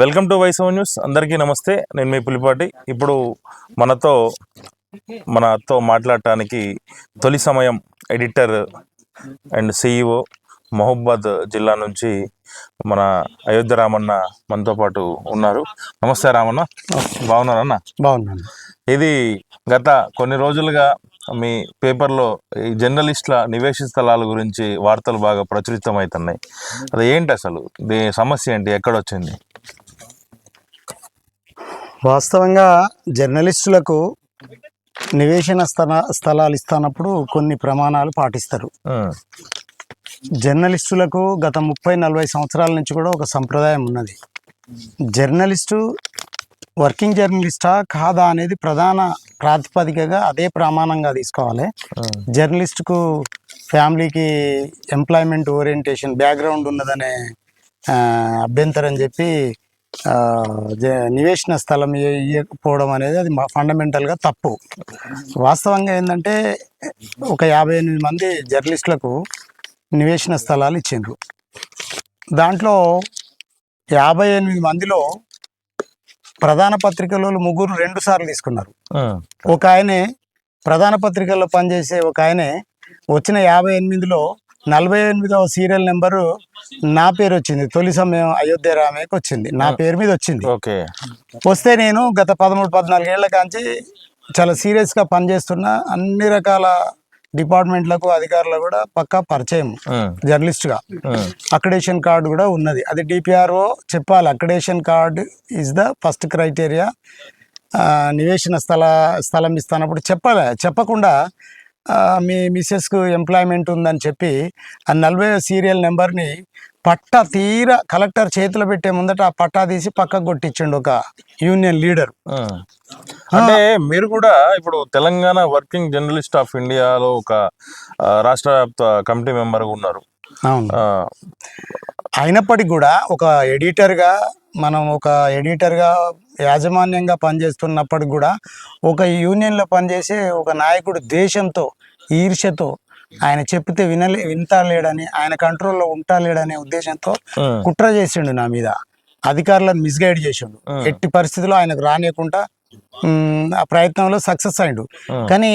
Welcome to వైసవ్ news. అందరికీ నమస్తే. నేను మీ పులిపాటి. ఇప్పుడు మనతో మనతో మాట్లాడటానికి తొలి సమయం ఎడిటర్ అండ్ సిఇఓ మహబూబాద్ జిల్లా నుంచి మన అయోధ్య రామన్న మనతో పాటు ఉన్నారు. నమస్తే రామన్న. బాగున్నారన్న బాగున్నాను. ఇది గత కొన్ని రోజులుగా మీ పేపర్లో ఈ జర్నలిస్టుల నివేశ స్థలాల గురించి వార్తలు బాగా ప్రచురితమవుతున్నాయి. అది ఏంటి అసలు? దీని సమస్య ఏంటి? ఎక్కడొచ్చింది వాస్తవంగా జర్నలిస్టులకు నివేశన స్థల స్థలాలు ఇస్తున్నప్పుడు కొన్ని ప్రమాణాలు పాటిస్తారు. జర్నలిస్టులకు గత ముప్పై నలభై సంవత్సరాల నుంచి కూడా ఒక సంప్రదాయం ఉన్నది. జర్నలిస్టు వర్కింగ్ జర్నలిస్టా కాదా అనేది ప్రధాన ప్రాతిపదికగా అదే ప్రమాణంగా తీసుకోవాలి. జర్నలిస్ట్కు ఫ్యామిలీకి ఎంప్లాయ్మెంట్ ఓరియంటేషన్ బ్యాక్గ్రౌండ్ ఉన్నదనే అభ్యంతరం చెప్పి నివేశన స్థలం ఇయ్యకపోవడం అనేది అది ఫండమెంటల్గా తప్పు. వాస్తవంగా ఏంటంటే ఒక యాభై ఎనిమిది మంది జర్నలిస్టులకు నివేశన స్థలాలు ఇచ్చిండ్రు. దాంట్లో యాభై ఎనిమిది మందిలో ప్రధాన పత్రికలలో ముగ్గురు రెండు సార్లు తీసుకున్నారు. ఒక ఆయనే ప్రధాన పత్రికల్లో పనిచేసే ఒక ఆయనే వచ్చిన యాభై ఎనిమిదిలో నలభై ఎనిమిదవ సీరియల్ నెంబరు నా పేరు వచ్చింది. తొలి సమయం అయోధ్య రామేకి వచ్చింది. నా పేరు మీద వచ్చింది. ఓకే. వస్తే నేను గత పదమూడు పద్నాలుగేళ్ళ కాంచి చాలా సీరియస్గా పనిచేస్తున్న అన్ని రకాల డిపార్ట్మెంట్లకు అధికారులకు కూడా పక్కా పరిచయం జర్నలిస్ట్గా అక్రిడేషన్ కార్డు కూడా ఉన్నది. అది డిపిఆర్ఓ చెప్పాలి. Accreditation card is the first criteria నివేశన స్థల స్థలం ఇస్తున్నప్పుడు చెప్పాలి. చెప్పకుండా మీ మిస్సెస్కు ఎంప్లాయ్మెంట్ ఉందని చెప్పి ఆ నలభై సీరియల్ నెంబర్ని పట్టా తీర కలెక్టర్ చేతిలో పెట్టే ముందట ఆ పట్టా తీసి పక్కకు కొట్టించిండు ఒక యూనియన్ లీడర్. అంటే మీరు కూడా ఇప్పుడు తెలంగాణ వర్కింగ్ జర్నలిస్ట్ ఆఫ్ ఇండియాలో ఒక రాష్ట్ర వ్యాప్త కమిటీ మెంబర్ ఉన్నారు. అయినప్పటికీ కూడా ఒక ఎడిటర్గా మనం ఒక ఎడిటర్గా యాజమాన్యంగా పనిచేస్తున్నప్పటికి కూడా ఒక యూనియన్లో పనిచేసే ఒక నాయకుడు దేశంతో ఈర్ష్యతో ఆయన చెప్తే వినలే వింటాలేడని ఆయన కంట్రోల్లో ఉంటాలేడనే ఉద్దేశంతో ఉమ్, కుట్ర చేసిండు నా మీద. అధికారులను మిస్గైడ్ చేసిండు. ఎట్టి పరిస్థితుల్లో ఆయనకు రానియకుండా ఆ ప్రయత్నంలో సక్సెస్ అయిండు. కానీ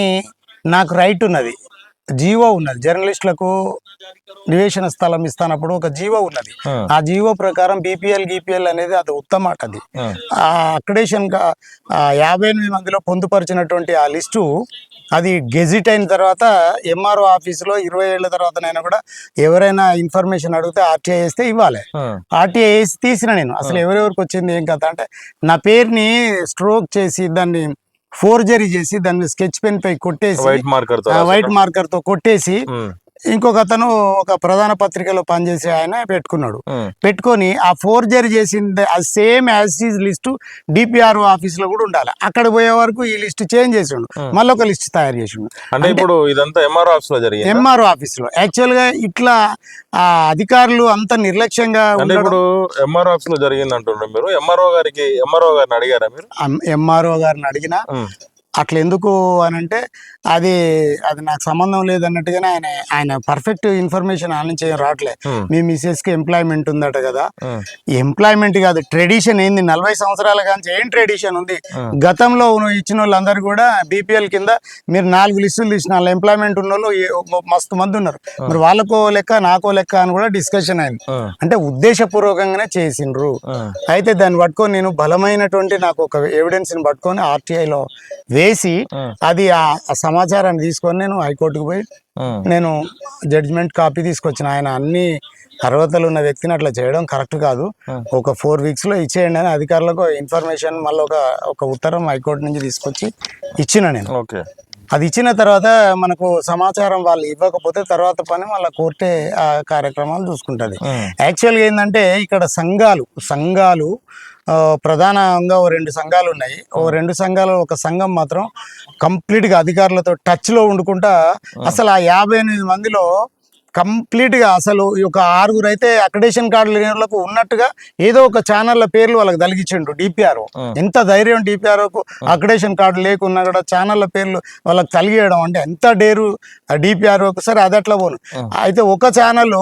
నాకు రైట్ ఉన్నది. జీవో ఉన్నది. జర్నలిస్టులకు నివేశన స్థలం ఇస్తానప్పుడు ఒక జీవో ఉన్నది. ఆ. జీవో ప్రకారం బీపీఎల్ గీపీఎల్ అనేది అది ఉత్తమ అది. ఆ. అక్రిడేషన్ యాభై ఎనిమిది మందిలో పొందుపరిచినటువంటి ఆ లిస్టు అది గెజిట్ అయిన తర్వాత ఎంఆర్ఓ ఆఫీసులో ఇరవై ఏళ్ళ తర్వాతనైనా కూడా ఎవరైనా ఇన్ఫర్మేషన్ అడిగితే ఆర్టీఐ వేస్తే ఇవ్వాలి. ఆర్టీఐ వేసి తీసిన నేను. అసలు ఎవరెవరికి వచ్చింది ఏం కథ అంటే నా పేరుని స్ట్రోక్ చేసి దాన్ని ఫోర్జరీ చేసి దాన్ని స్కెచ్ పెన్ పై కొట్టేసి వైట్ మార్కర్తో ఆ వైట్ మార్కర్తో కొట్టేసి ఉమ్, ఇంకొక అతను ఒక ప్రధాన పత్రికలో పనిచేసే ఆయన పెట్టుకున్నాడు. పెట్టుకొని ఆ ఫోర్జరీ చేసింది ఆ same as is list DPRO ఆఫీస్లో కూడా ఉండాలి. అక్కడ పోయే వరకు ఈ లిస్ట్ చేంజ్ చేసిండు. మళ్ళీ ఒక లిస్ట్ తయారు చేసిండు. అంటే ఇప్పుడు ఇదంతా ఎంఆర్ఓ ఆఫీస్లో జరిగింది? ఎంఆర్ఓ ఆఫీస్లో. యాక్చువల్గా ఇట్లా ఆ అధికారులు అంత నిర్లక్ష్యంగా ఇప్పుడు ఎంఆర్ఓ ఆఫీస్లో జరిగింది అంటున్నారు మీరు ఎంఆర్ఓ గారికి ఎంఆర్ఓ గారిని అడిగారా మీరు? ఎంఆర్ఓ గారిని అడిగినా అట్లా ఎందుకు అని అంటే అది అది నాకు సంబంధం లేదన్నట్టుగానే ఆయన ఆయన పర్ఫెక్ట్ ఇన్ఫర్మేషన్ ఆయన నుంచి రావట్లే. మీ మిస్సెస్కి ఎంప్లాయ్మెంట్ ఉందట కదా. ఎంప్లాయ్మెంట్ కాదు ట్రెడిషన్ ఏంది? నలభై సంవత్సరాల కానీ ఏం ట్రెడిషన్ ఉంది. గతంలో ఇచ్చిన వాళ్ళందరూ కూడా బీపీఎల్ కింద మీరు నాలుగు లిస్టులు తీసిన వాళ్ళు ఎంప్లాయ్మెంట్ ఉన్న వాళ్ళు మస్తు మంది ఉన్నారు. మరి వాళ్ళకో లెక్క నాకో లెక్క అని కూడా డిస్కషన్ అయింది. అంటే ఉద్దేశపూర్వకంగానే చేసిండ్రు. అయితే దాన్ని పట్టుకొని నేను బలమైనటువంటి నాకు ఒక ఎవిడెన్స్ని పట్టుకొని ఆర్టీఐలో వేసి ఉమ్, అది ఆ సమాచారాన్ని తీసుకొని నేను హైకోర్టుకు పోయి నేను జడ్జిమెంట్ కాపీ తీసుకొచ్చిన. ఆయన అన్ని అర్హతలు ఉన్న వ్యక్తిని అట్లా చేయడం కరెక్ట్ కాదు. ఒక ఫోర్ వీక్స్లో ఇచ్చేయండి అని అధికారులకు ఇన్ఫర్మేషన్ మళ్ళీ ఒక ఒక ఉత్తరం హైకోర్టు నుంచి తీసుకొచ్చి ఇచ్చిన నేను. ఓకే. అది ఇచ్చిన తర్వాత మనకు సమాచారం వాళ్ళు ఇవ్వకపోతే తర్వాత పని మళ్ళీ కోర్టే ఆ కార్యక్రమాలు చూసుకుంటుంది. యాక్చువల్గా ఏంటంటే ఇక్కడ సంఘాలు సంఘాలు ప్రధానంగా ఓ రెండు సంఘాలు ఉన్నాయి ఓ రెండు సంఘాలు ఒక సంఘం మాత్రం కంప్లీట్గా అధికారులతో టచ్లో ఉండుకుంటా అసలు ఆ యాభై ఎనిమిది మందిలో కంప్లీట్గా అసలు ఈ ఒక ఆరుగురు అయితే అక్రిడేషన్ కార్డు లేనులకు ఉన్నట్టుగా ఏదో ఒక ఛానళ్ళ పేర్లు వాళ్ళకి తలిగించిండు డిపిఆర్ఓ. ఎంత ధైర్యం డిపిఆర్ఓకు అక్రిడేషన్ కార్డు లేకున్నా కూడా ఛానళ్ళ పేర్లు వాళ్ళకి తలిగేయడం అంటే ఎంత డేరు డిపిఆర్ఓకు? సరే అది అట్లా పోను. అయితే ఒక ఛానల్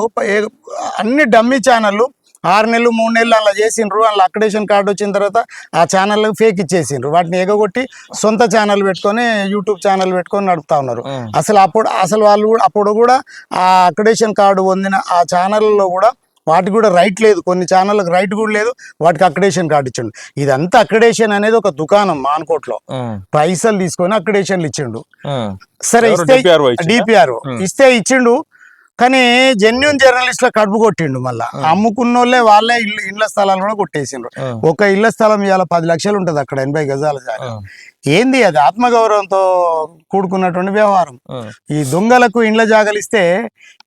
అన్ని డమ్మీ ఛానళ్ళు ఆరు నెలలు మూడు నెలలు అలా చేసిండ్రు అలా అక్రిడేషన్ కార్డు వచ్చిన తర్వాత ఆ ఛానల్ ఫేక్ ఇచ్చేసిండ్రు. వాటిని ఎగగొట్టి సొంత ఛానల్ పెట్టుకొని యూట్యూబ్ ఛానల్ పెట్టుకొని నడుపుతా ఉన్నారు. అసలు అప్పుడు అసలు వాళ్ళు అప్పుడు కూడా ఆ అక్రిడేషన్ కార్డు పొందిన ఆ ఛానల్లో కూడా వాటికి కూడా రైట్ లేదు. కొన్ని ఛానళ్ళకి రైట్ కూడా లేదు. వాటికి అక్రిడేషన్ కార్డు ఇచ్చిండు. ఇదంతా అక్రిడేషన్ అనేది ఒక దుకాణం మాన్కోట్లో. పైసలు తీసుకొని అక్రిడేషన్లు ఇచ్చిండు. సరే? ఇస్తే? డిపిఆర్ ఇస్తే ఇచ్చిండు. కానీ జెన్యున్ జర్నలిస్ట్లో కడుపు కొట్టిండు మళ్ళా. అమ్ముకున్నోళ్ళే వాళ్ళే ఇల్లు ఇళ్ళ స్థలాలు కూడా కొట్టేసిండ్రు. ఒక ఇళ్ళ స్థలం ఇవాళ పది లక్షలు ఉంటది అక్కడ ఎనభై గజాల ఏంది అది ఆత్మగౌరవంతో కూడుకున్నటువంటి వ్యవహారం? ఈ దొంగలకు ఇండ్ల జాగలు ఇస్తే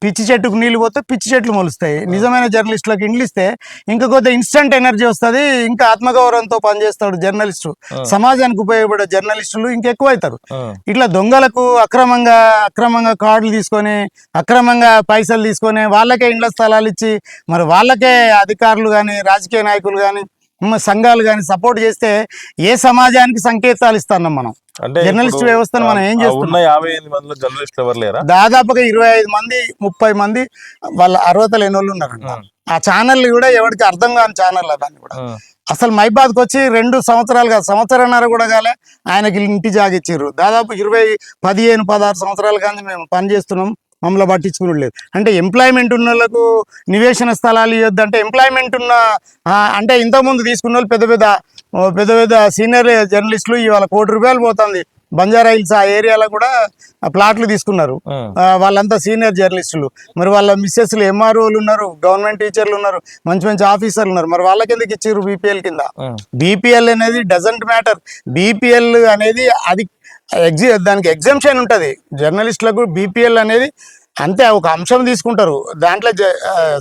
పిచ్చి చెట్టుకు నీళ్ళు పోతే పిచ్చి చెట్లు మొలుస్తాయి. నిజమైన జర్నలిస్టులకు ఇండ్లు ఇస్తే ఇంకా కొద్ది ఇన్స్టంట్ ఎనర్జీ వస్తుంది ఇంకా ఆత్మగౌరవంతో పనిచేస్తాడు జర్నలిస్టు. సమాజానికి ఉపయోగపడే జర్నలిస్టులు ఇంకెక్కువ అవుతారు ఇట్లా దొంగలకు అక్రమంగా అక్రమంగా కార్డులు తీసుకొని అక్రమంగా పైసలు తీసుకొని వాళ్ళకే ఇండ్ల స్థలాలు ఇచ్చి మరి వాళ్ళకే అధికారులు కానీ రాజకీయ నాయకులు కానీ సంఘాలు కానీ సపోర్ట్ చేస్తే ఏ సమాజానికి సంకేతాలు ఇస్తున్నాం మనం? అంటే జర్నలిస్ట్ వ్యవస్థను మనం ఏం చేస్తున్నాం? ఉన్న యాభై ఎనిమిది మందిలో జర్నలిస్టులు ఎవరు లేరా? దాదాపుగా ఇరవై ఐదు మంది ముప్పై మంది వాళ్ళ అర్హత లేని వాళ్ళు ఉన్నారంట. ఆ. ఛానల్ కూడా ఎవరికి అర్థం కాని ఛానల్ అవన్నీ కూడా. అసలు మైబాద్కి వచ్చి రెండు సంవత్సరాలు కాదు సంవత్సరాన్నర కూడా కాలే ఆయనకి ఇంటి జాగిచ్చిర్రు దాదాపు ఇరవై పదిహేను పదహారు సంవత్సరాల కానీ మేము పని చేస్తున్నాం. మమ్మల్ని పట్టించుకుని లేదు అంటే ఎంప్లాయ్మెంట్ ఉన్న వాళ్ళకు నివేశన స్థలాలు ఇవ్వద్దు అంటే ఎంప్లాయ్మెంట్ ఉన్న అంటే ఇంతకుముందు తీసుకున్న వాళ్ళు పెద్ద పెద్ద పెద్ద పెద్ద సీనియర్ జర్నలిస్టులు ఇవాళ కోటి రూపాయలు పోతుంది. బంజారా హిల్స్ ఆ ఏరియాలో కూడా ప్లాట్లు తీసుకున్నారు. వాళ్ళంతా సీనియర్ జర్నలిస్టులు మరి వాళ్ళ మిస్సెస్లు ఎంఆర్ఓలు ఉన్నారు గవర్నమెంట్ టీచర్లు ఉన్నారు మంచి మంచి ఆఫీసర్లు ఉన్నారు. మరి వాళ్ళకి ఎందుకు ఇచ్చారు బీపీఎల్ కింద? బీపీఎల్ అనేది డజంట్ మ్యాటర్ బీపీఎల్ అనేది అది ఎగ్జి దానికి ఎగ్జామ్షన్ ఉంటుంది. జర్నలిస్టులకు బీపీఎల్ అనేది అంతే ఒక అంశం తీసుకుంటారు. దాంట్లో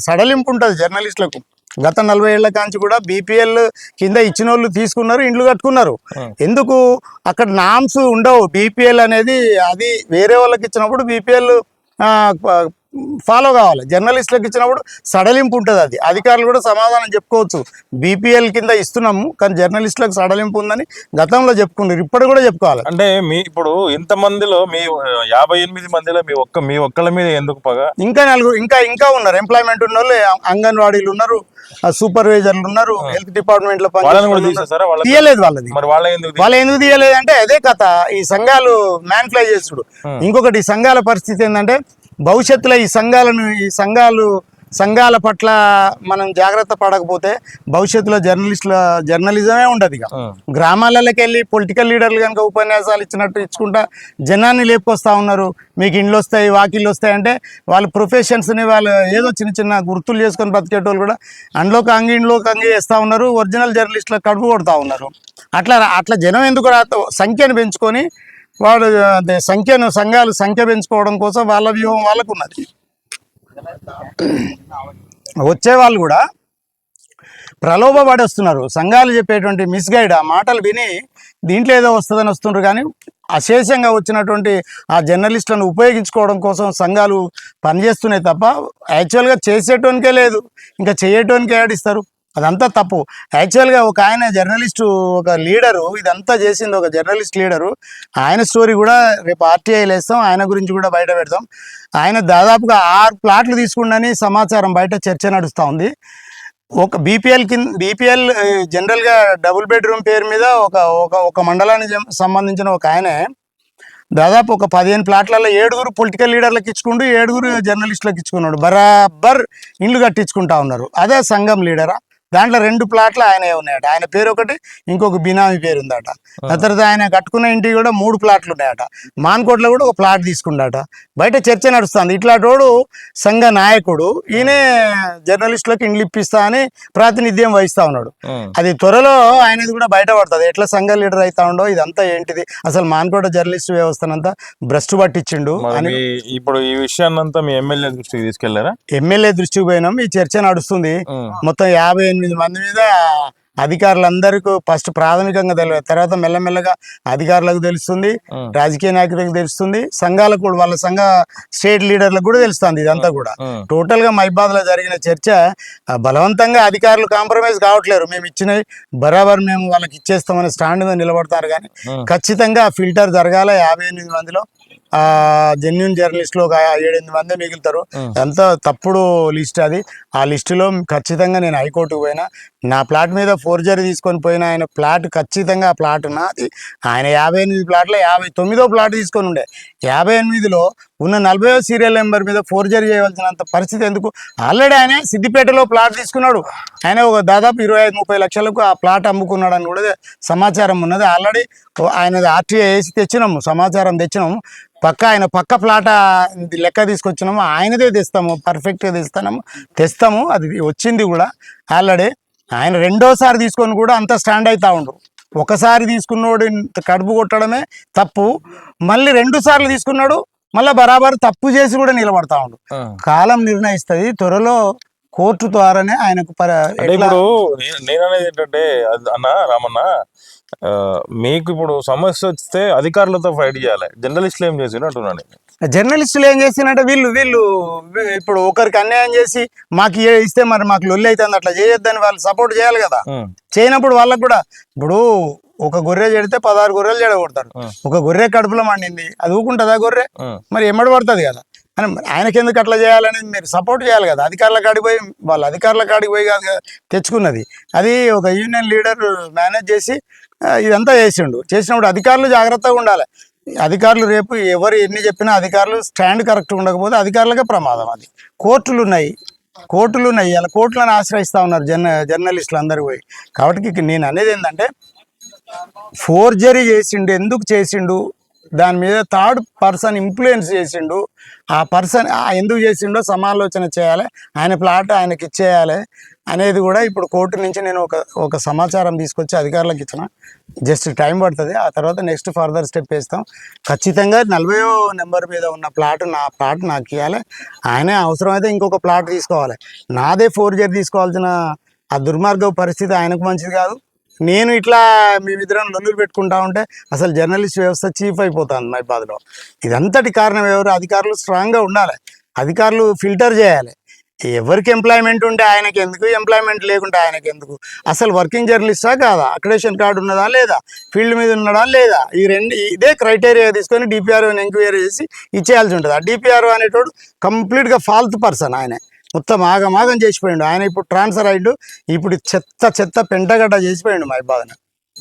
సడలింపు ఉంటుంది జర్నలిస్టులకు. గత నలభై ఏళ్ళ కాంచి కూడా బీపీఎల్ కింద ఇచ్చిన వాళ్ళు తీసుకున్నారు ఇండ్లు కట్టుకున్నారు. ఎందుకు? అక్కడ నామ్స్ ఉండవు. బీపీఎల్ అనేది అది వేరే వాళ్ళకి ఇచ్చినప్పుడు బీపీఎల్ ఫాలో కావాలి. జర్నలిస్టులకు ఇచ్చినప్పుడు సడలింపు ఉంటుంది అది. అధికారులు కూడా సమాధానం చెప్పుకోవచ్చు. బీపీఎల్ కింద ఇస్తున్నాము కానీ జర్నలిస్టులకు సడలింపు ఉందని గతంలో చెప్పుకున్నారు. ఇప్పుడు కూడా చెప్పుకోవాలి. అంటే మీ ఇప్పుడు ఇంత మందిలో మీ యాభై ఎనిమిది మందిలో మీ ఒక్క మీ ఒక్కళ్ళ మీద ఎందుకు పగ? ఇంకా నలుగురు ఇంకా ఇంకా ఉన్నారు. ఎంప్లాయ్మెంట్ ఉన్న వాళ్ళు అంగన్వాడీలు ఉన్నారు సూపర్వైజర్లు ఉన్నారు హెల్త్ డిపార్ట్మెంట్లో తీయలేదు వాళ్ళది. వాళ్ళు ఎందుకు తీయలేదు? అంటే అదే కథ. ఈ సంఘాలు మ్యాన్ఫ్లై చేసుడు ఇంకొకటి ఈ సంఘాల పరిస్థితి ఏంటంటే భవిష్యత్తులో ఈ సంఘాలను ఈ సంఘాలు సంఘాల పట్ల మనం జాగ్రత్త పడకపోతే భవిష్యత్తులో జర్నలిస్టుల జర్నలిజమే ఉండదు ఇక. గ్రామాలలోకి వెళ్ళి పొలిటికల్ లీడర్లు కనుక ఉపన్యాసాలు ఇచ్చినట్టు ఇచ్చుకుంటా జనాన్ని లేపుకొస్తా ఉన్నారు. మీకు ఇండ్లు వస్తాయి వాకిళ్ళు వస్తాయి అంటే వాళ్ళ ప్రొఫెషన్స్ని వాళ్ళు ఏదో చిన్న చిన్న గుర్తులు చేసుకొని బతికేటోళ్ళు కూడా అండ్లోకి అంగి ఇండ్లోకి అంగి వేస్తూ ఉన్నారు. ఒరిజినల్ జర్నలిస్టులకు కడుపు కొడతా ఉన్నారు. అట్లా అట్లా జనం ఎందుకు సంఖ్యను పెంచుకొని వాడు అదే సంఖ్యను సంఘాలు సంఖ్య పెంచుకోవడం కోసం వాళ్ళ వ్యూహం వాళ్ళకు ఉన్నది వచ్చే వాళ్ళు కూడా ప్రలోభ పడేస్తున్నారు సంఘాలు చెప్పేటువంటి మిస్గైడ్ ఆ మాటలు విని దీంట్లో ఏదో వస్తుందని వస్తుండ్రు కానీ అశేషంగా వచ్చినటువంటి ఆ జర్నలిస్టులను ఉపయోగించుకోవడం కోసం సంఘాలు పనిచేస్తున్నాయి తప్ప యాక్చువల్గా చేసేటోనికే లేదు. ఇంకా చేయటోనికే ఆడిస్తారు అదంతా తప్పు. యాక్చువల్గా ఒక ఆయన జర్నలిస్టు ఒక లీడరు ఇదంతా చేసింది ఒక జర్నలిస్ట్ లీడరు. ఆయన స్టోరీ కూడా రేపు ఆర్టీఐ వేస్తాం ఆయన గురించి కూడా బయట పెడతాం. ఆయన దాదాపుగా ఆరు ప్లాట్లు తీసుకుండని సమాచారం బయట చర్చ నడుస్తూ ఉంది. ఒక బీపీఎల్ కింద బీపీఎల్ జనరల్గా డబుల్ బెడ్రూమ్ పేరు మీద ఒక ఒక ఒక మండలానికి సంబంధించిన ఒక ఆయనే దాదాపు ఒక పదిహేను ప్లాట్లలో ఏడుగురు పొలిటికల్ లీడర్లకు ఇచ్చుకుంటూ ఏడుగురు జర్నలిస్టులకు ఇచ్చుకున్నాడు. బరాబర్ ఇండ్లు కట్టించుకుంటా ఉన్నారు. అదే సంఘం లీడరా? దాంట్లో రెండు ప్లాట్లు ఆయన ఉన్నాయట. ఆయన పేరు ఒకటి ఇంకొక బినామీ పేరు ఉందట తర్వాత ఆయన కట్టుకున్న ఇంటికి కూడా మూడు ప్లాట్లు ఉన్నాయట. మాన్కోట్లో కూడా ఒక ప్లాట్ తీసుకున్నాడట బయట చర్చ నడుస్తుంది. ఇట్లాంటోడు సంఘ నాయకుడు ఈయనే జర్నలిస్టులకు ఇండ్లు ఇప్పిస్తా అని ప్రాతినిధ్యం వహిస్తా ఉన్నాడు. అది త్వరలో ఆయనది కూడా బయటపడుతుంది. ఎట్లా సంఘ లీడర్ అవుతా ఉండో ఇదంతా ఏంటిది? అసలు మాన్కోట జర్నలిస్ట్ వ్యవస్థనంతా భ్రష్టు పట్టించిండు అని ఇప్పుడు ఈ విషయాన్నంతా మీ ఎమ్మెల్యే దృష్టికి తీసుకెళ్ళారా? ఎమ్మెల్యే దృష్టికి పోయినాం. ఈ చర్చ నడుస్తుంది. మొత్తం యాభై ఎనిమిది మంది మీద అధికారులందరికీ ఫస్ట్ ప్రాథమికంగా తెలియదు తర్వాత మెల్లమెల్లగా అధికారులకు తెలుస్తుంది రాజకీయ నాయకులకు తెలుస్తుంది సంఘాలకు కూడా వాళ్ళ సంఘ స్టేట్ లీడర్లకు కూడా తెలుస్తుంది ఇదంతా కూడా. టోటల్గా మైబాద్లో జరిగిన చర్చ బలవంతంగా అధికారులు కాంప్రమైజ్ కావట్లేరు. మేము ఇచ్చినవి బరాబర్ మేము వాళ్ళకి ఇచ్చేస్తామని స్టాండ్ మీద నిలబడతారు కానీ ఖచ్చితంగా ఫిల్టర్ జరగాల. యాభై ఎనిమిది మందిలో ఆ జెన్యున్ జర్నలిస్టులు ఒక ఏడెనిమిది మంది మిగులుతారు. అంతా తప్పుడు లిస్ట్ అది. ఆ లిస్టులో ఖచ్చితంగా నేను హైకోర్టుకు పోయినా నా ప్లాట్ మీద ఫోర్జరీ తీసుకొని పోయిన ఆయన ప్లాట్ ఖచ్చితంగా ఆ ప్లాట్ ఉన్నది ఆయన యాభై ఎనిమిది ప్లాట్లో యాభై తొమ్మిదో ప్లాట్ తీసుకొని ఉండే. యాభై ఎనిమిదిలో ఉన్న నలభై సీరియల్ నెంబర్ మీద ఫోర్జరీ చేయవలసినంత పరిస్థితి ఎందుకు? ఆల్రెడీ ఆయన సిద్దిపేటలో ప్లాట్ తీసుకున్నాడు. ఆయన ఒక దాదాపు ఇరవై ఐదు ముప్పై లక్షలకు ఆ ప్లాట్ అమ్ముకున్నాడు అని కూడా సమాచారం ఉన్నది. ఆల్రెడీ ఆయనది ఆర్టీఐ వేసి తెచ్చినాము సమాచారం తెచ్చినాము. పక్క ఆయన పక్క ప్లాట్ లెక్క తీసుకొచ్చినాము. ఆయనదే తెస్తాము పర్ఫెక్ట్గా తెస్తాము తెస్తాము. అది వచ్చింది కూడా. ఆల్రెడీ ఆయన రెండోసారి తీసుకొని కూడా అంత స్టాండ్ అవుతా ఉండు. ఒకసారి తీసుకున్నోడు ఇంత కడుపు కొట్టడమే తప్పు. మళ్ళీ రెండు సార్లు తీసుకున్నాడు మళ్ళీ బరాబర్ తప్పు చేసి కూడా నిలబడతా ఉండు. కాలం నిర్ణయిస్తుంది. త్వరలో కోర్టు ద్వారానే ఆయనకు పర అంటే ఎట్లా- ఇప్పుడు నేను- నేను అనేది ఏంటంటే అన్న రామన్న మీకు ఇప్పుడు సమస్య వస్తే అధికారులతో ఫైట్ చేయాలి. జర్నలిస్టులు ఏం చేసి అంటున్నాను నేను. జర్నలిస్టులు ఏం చేసినంటే వీళ్ళు వీళ్ళు ఇప్పుడు ఒకరికి అన్యాయం చేసి మాకు ఏ- ఇస్తే మరి మాకు లొల్లి అవుతుంది అట్లా చేయొద్దని వాళ్ళు సపోర్ట్ చేయాలి కదా. చేయనప్పుడు వాళ్ళకు కూడా ఇప్పుడు ఒక గొర్రె చెడితే పదహారు గొర్రెలు చెడగొడతారు. ఒక గొర్రె కడుపులో మండింది అది ఊకుంటుందా గొర్రె? మరి ఎమ్మడి పడుతుంది కదా. అని ఆయనకి ఎందుకు అట్లా చేయాలని మీరు సపోర్ట్ చేయాలి కదా. అధికారుల కాడికి పోయి వాళ్ళ అధికారుల కాడికి పోయి కాదు కదా తెచ్చుకున్నది. అది ఒక యూనియన్ లీడర్ మేనేజ్ చేసి ఇదంతా చేసిండు. చేసినప్పుడు అధికారులు జాగ్రత్తగా ఉండాలి. అధికారులు రేపు ఎవరు ఎన్ని చెప్పినా అధికారులు స్టాండ్ కరెక్ట్ ఉండకపోతే అధికారులకే ప్రమాదం అది. కోర్టులు ఉన్నాయి. కోర్టులు ఉన్నాయి. అలా కోర్టులను ఆశ్రయిస్తూ ఉన్నారు జర్న జర్నలిస్టులు అందరూ పోయి. కాబట్టి నేను అనేది ఏంటంటే ఫోర్జరీ చేసిండు. ఎందుకు చేసిండు? దాని మీద థర్డ్ పర్సన్ ఇన్ఫ్లుయెన్స్ చేసిండు. ఆ పర్సన్ ఎందుకు చేసిండో సమాలోచన చేయాలి. ఆయన ప్లాట్ ఆయనకి ఇచ్చేయాలి. అనేది కూడా ఇప్పుడు కోర్టు నుంచి నేను ఒక ఒక సమాచారం తీసుకొచ్చి అధికారులకు ఇచ్చిన. జస్ట్ టైం పడుతుంది. ఆ తర్వాత నెక్స్ట్ ఫర్దర్ స్టెప్ వేస్తాం. ఖచ్చితంగా నలభైయో నెంబర్ మీద ఉన్న ప్లాట్ నా ప్లాట్ నాకు ఇవ్వాలి ఆయనే అవసరమైతే ఇంకొక ప్లాట్ తీసుకోవాలి. నాదే ఫోర్ జర్ తీసుకోవాల్సిన ఆ దుర్మార్గ పరిస్థితి ఆయనకు మంచిది కాదు. నేను ఇట్లా మేమిద్దరం లొల్లులు పెట్టుకుంటా ఉంటే అసలు జర్నలిస్ట్ వ్యవస్థ చీఫ్ అయిపోతుంది మైబాద్లో ఇదంతటి కారణం ఎవరు? అధికారులు స్ట్రాంగ్గా ఉండాలి. అధికారులు ఫిల్టర్ చేయాలి. ఎవరికి ఎంప్లాయ్మెంట్ ఉంటే ఆయనకి ఎందుకు ఎంప్లాయ్మెంట్ లేకుంటే ఆయనకి ఎందుకు అసలు వర్కింగ్ జర్నలిస్టా కాదా? అక్రెడిషన్ కార్డు ఉన్నదా లేదా? ఫీల్డ్ మీద ఉన్నదా లేదా? ఈ రెండు ఇదే క్రైటీరియా తీసుకొని డిపిఆర్ఓని ఎంక్వైరీ చేసి ఇచ్చేయాల్సి ఉంటుంది. ఆ డిపిఆర్ఓ అనేటోడు కంప్లీట్గా ఫాల్త్ పర్సన్ ఆయన. మొత్తం ఆగమాగం చేసిపోయిండు. ఆయన ఇప్పుడు ట్రాన్స్ఫర్ అయ్యిండు ఇప్పుడు చెత్త చెత్త పెంటగడ్డ చేసిపోయిండు మా బాధన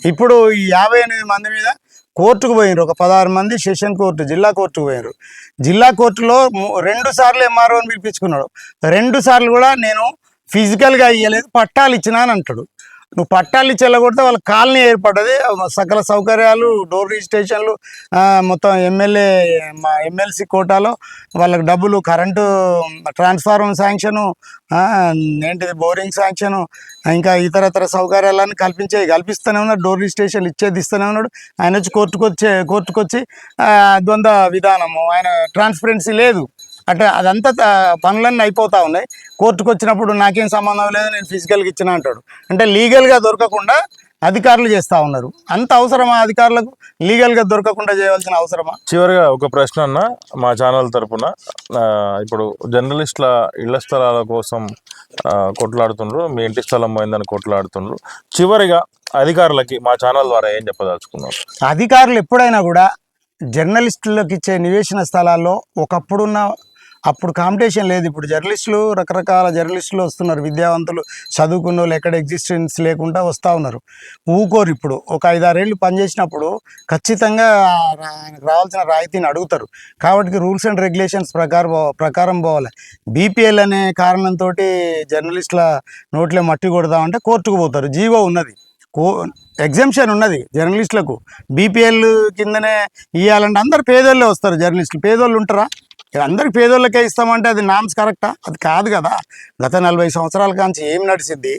ఇప్పుడు ఈ యాభై ఎనిమిది మంది మీద కోర్టుకు పోయినారు ఒక పదహారు మంది సెషన్ కోర్టు జిల్లా కోర్టుకు పోయినారు జిల్లా కోర్టులో రెండు సార్లు ఎంఆర్ఓని పిలిపించుకున్నాడు. రెండు సార్లు కూడా నేను ఫిజికల్గా ఇవ్వలేదు పట్టాలు ఇచ్చినా అని అంటాడు. నువ్వు పట్టాలు ఇచ్చి వెళ్ళగొడితే వాళ్ళ కాలనీ ఏర్పడ్డది. సకల సౌకర్యాలు డోర్ రిజిస్ట్రేషన్లు మొత్తం ఎమ్మెల్యే మా ఎమ్మెల్సీ కోటాలో వాళ్ళకి డబ్బులు కరెంటు ట్రాన్స్ఫార్మర్ శాంక్షను ఏంటిది బోరింగ్ శాంక్షను ఇంకా ఇతర ఇతర సౌకర్యాలన్నీ కల్పించే కల్పిస్తూనే ఉన్నాడు డోర్ రిజిస్ట్రేషన్లు ఇచ్చేది ఇస్తూనే ఉన్నాడు. ఆయన వచ్చి కోర్టుకొచ్చే కోర్టుకొచ్చి ద్వంద్వ విధానము ఆయన ట్రాన్స్పరెన్సీ లేదు. అంటే అదంతా పనులన్నీ అయిపోతా ఉన్నాయి. కోర్టుకు వచ్చినప్పుడు నాకేం సంబంధం లేదు నేను ఫిజికల్గా ఇచ్చిన అంటాడు. అంటే లీగల్గా దొరకకుండా అధికారులు చేస్తూ ఉన్నారు. అంత అవసరమా అధికారులకు? లీగల్గా దొరకకుండా చేయవలసిన అవసరమా? చివరిగా ఒక ప్రశ్న అన్న మా ఛానల్ తరపున ఆ, ఇప్పుడు జర్నలిస్టుల ఇళ్ళ స్థలాల కోసం కొట్లాడుతుండ్రు. మీ ఇంటి స్థలం పోయిందని కొట్లాడుతుండ్రు. చివరిగా అధికారులకి మా ఛానల్ ద్వారా ఏం చెప్పదలుచుకున్నారు? అధికారులు ఎప్పుడైనా కూడా జర్నలిస్టులకు ఇచ్చే నివేశన స్థలాల్లో ఒకప్పుడున్న అప్పుడు కాంపిటీషన్ లేదు. ఇప్పుడు జర్నలిస్టులు రకరకాల జర్నలిస్టులు వస్తున్నారు. విద్యావంతులు చదువుకున్న వాళ్ళు ఎక్కడ ఎగ్జిస్టెన్స్ లేకుండా వస్తూ ఉన్నారు. ఊకోరు ఇప్పుడు. ఒక ఐదారేళ్ళు పనిచేసినప్పుడు ఖచ్చితంగా రావాల్సిన రాయితీని అడుగుతారు. కాబట్టి రూల్స్ అండ్ రెగ్యులేషన్స్ ప్రకారం ప్రకారం పోవాలి. బీపీఎల్ అనే కారణంతో జర్నలిస్టుల నోట్లే మట్టి కొడదామంటే కోర్టుకు పోతారు. జీవో ఉన్నది. కో ఎగ్జామ్షన్ ఉన్నది జర్నలిస్టులకు. బీపీఎల్ కిందనే ఇవ్వాలంటే అందరు పేదోళ్ళే వస్తారు జర్నలిస్టులు. పేదోళ్ళు ఉంటారా? ఇక అందరికి పేదోళ్ళకే ఇస్తామంటే అది నామ్స్ కరెక్టా? అది కాదు కదా. గత నలభై సంవత్సరాల కాంచి ఏం నడిచింది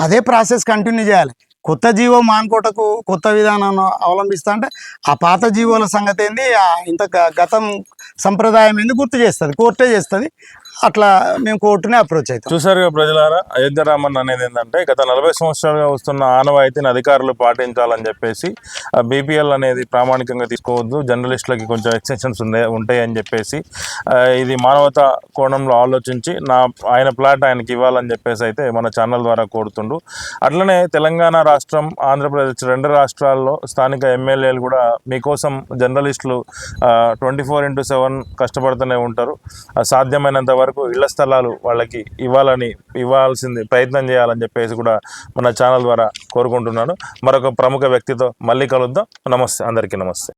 అదే ప్రాసెస్ కంటిన్యూ చేయాలి. కొత్త జీవో మానుకోటకు కొత్త విధానాన్ని అవలంబిస్తా అంటే ఆ పాత జీవోల సంగతి ఏంది? ఇంత గతం సంప్రదాయం ఏంది గుర్తు చేస్తుంది? కోర్టే చేస్తుంది? అట్లా మేము కోర్టునే అప్రోచ్ అవుతాం. చూసారుగా ప్రజలారా అయోధ్య రామన్ అనేది ఏంటంటే గత నలభై సంవత్సరాలుగా వస్తున్న ఆనవాయితీని అధికారులు పాటించాలని చెప్పేసి బీపీఎల్ అనేది ప్రామాణికంగా తీసుకోవద్దు జర్నలిస్టులకి కొంచెం ఎక్స్టెన్షన్స్ ఉన్నాయి ఉంటాయని చెప్పేసి ఇది మానవత కోణంలో ఆలోచించి నా ఆయన ప్లాట్ ఆయనకి ఇవ్వాలని చెప్పేసి అయితే మన ఛానల్ ద్వారా కోరుతుండు. అట్లనే తెలంగాణ రాష్ట్రం ఆంధ్రప్రదేశ్ రెండు రాష్ట్రాల్లో స్థానిక ఎమ్మెల్యేలు కూడా మీకోసం జర్నలిస్టులు ట్వంటీ ఫోర్ ఇంటూ సెవెన్ కష్టపడుతూనే ఉంటారు. సాధ్యమైనంత వరకు వరకు ఇళ్ళ స్థలాలు వాళ్ళకి ఇవ్వాలని ఇవ్వాల్సింది ప్రయత్నం చేయాలని చెప్పేసి కూడా మన ఛానల్ ద్వారా కోరుకుంటున్నాను. మరొక ప్రముఖ వ్యక్తితో మళ్ళీ కలుద్దాం. నమస్తే. అందరికీ నమస్తే.